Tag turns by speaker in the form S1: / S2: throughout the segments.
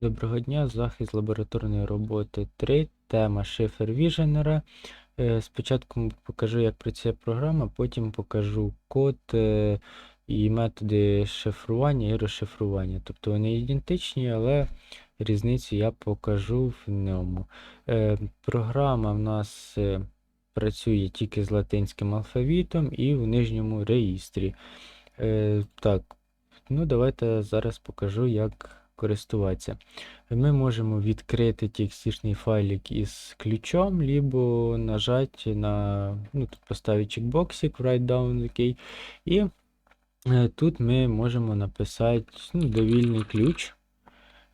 S1: Доброго дня, захист лабораторної роботи 3, тема шифр віженера. Е, Спочатку покажу, як працює програма, потім покажу код е, і методи шифрування і розшифрування. Тобто вони ідентичні, але різницю я покажу в ньому. Е, Програма в нас працює тільки з латинським алфавітом і в нижньому реєстрі. Так, ну давайте зараз покажу, як користуватися. Ми можемо відкрити txt файлик із ключом, либо нажати на, ну, тут поставити чекбоксик, write down, окей. І е, тут ми можемо написати ну, довільний ключ.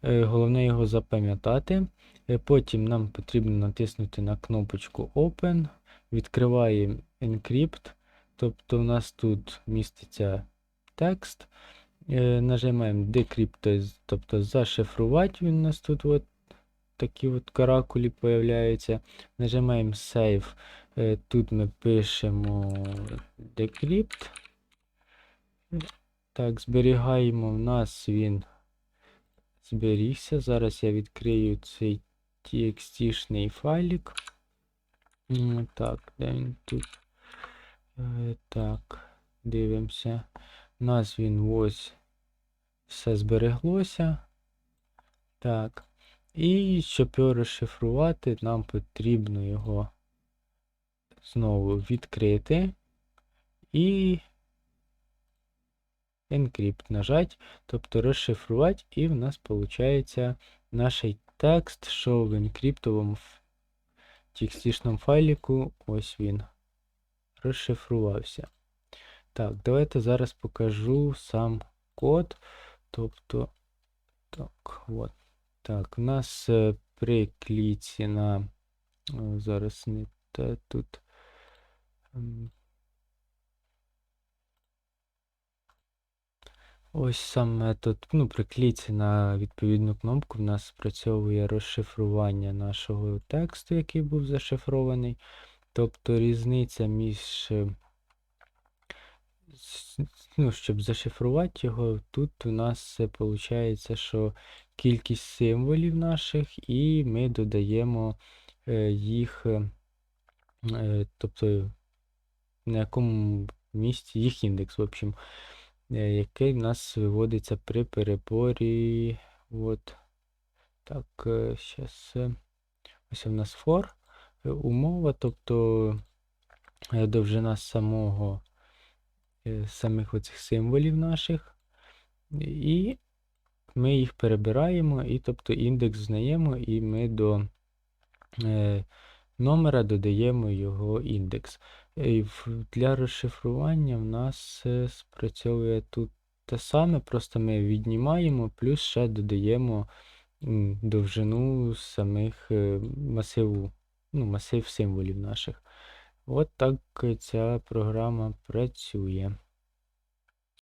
S1: Е, Головне його запам'ятати. Е, Потім нам потрібно натиснути на кнопочку Open, відкриваємо Encrypt, тобто у нас тут міститься текст. Е, Нажимаємо Decrypt, тобто зашифрувати він у нас тут от такі от каракулі появляються. Нажимаємо Save. Е, Тут ми пишемо Decrypt. Так, зберігаємо. В нас він зберігся. Зараз я відкрию цей txt-шний файлик. Так, де він тут? Е, Так, дивимося. У нас він ось все збереглося. Так. І щоб його розшифрувати, нам потрібно його знову відкрити і Encrypt нажати, тобто розшифрувати, і в нас виходить наш текст, що в енкриптовому txt файліку, ось він розшифрувався. Так, давайте зараз покажу сам код. Тобто, так, от. Так, у нас е, при кліці на. Зараз не те тут. Ось сам метод, ну, при кліці на відповідну кнопку в нас спрацьовує розшифрування нашого тексту, який був зашифрований. Тобто різниця між, е, ну, щоб зашифрувати його, тут у нас виходить, що кількість символів наших, і ми додаємо е, їх, е, е, тобто на якому місці їх індекс, в общем який в нас виводиться при переборі. От. Так, зараз. Ось у нас for умова, тобто довжина самого самих оцих символів наших. І ми їх перебираємо, і тобто індекс знаємо, і ми до е, номера додаємо його індекс. І в- для розшифрування в нас е, спрацьовує тут те саме, просто ми віднімаємо, плюс ще додаємо довжину самих е, масиву, ну, масив символів наших. От так ця програма працює.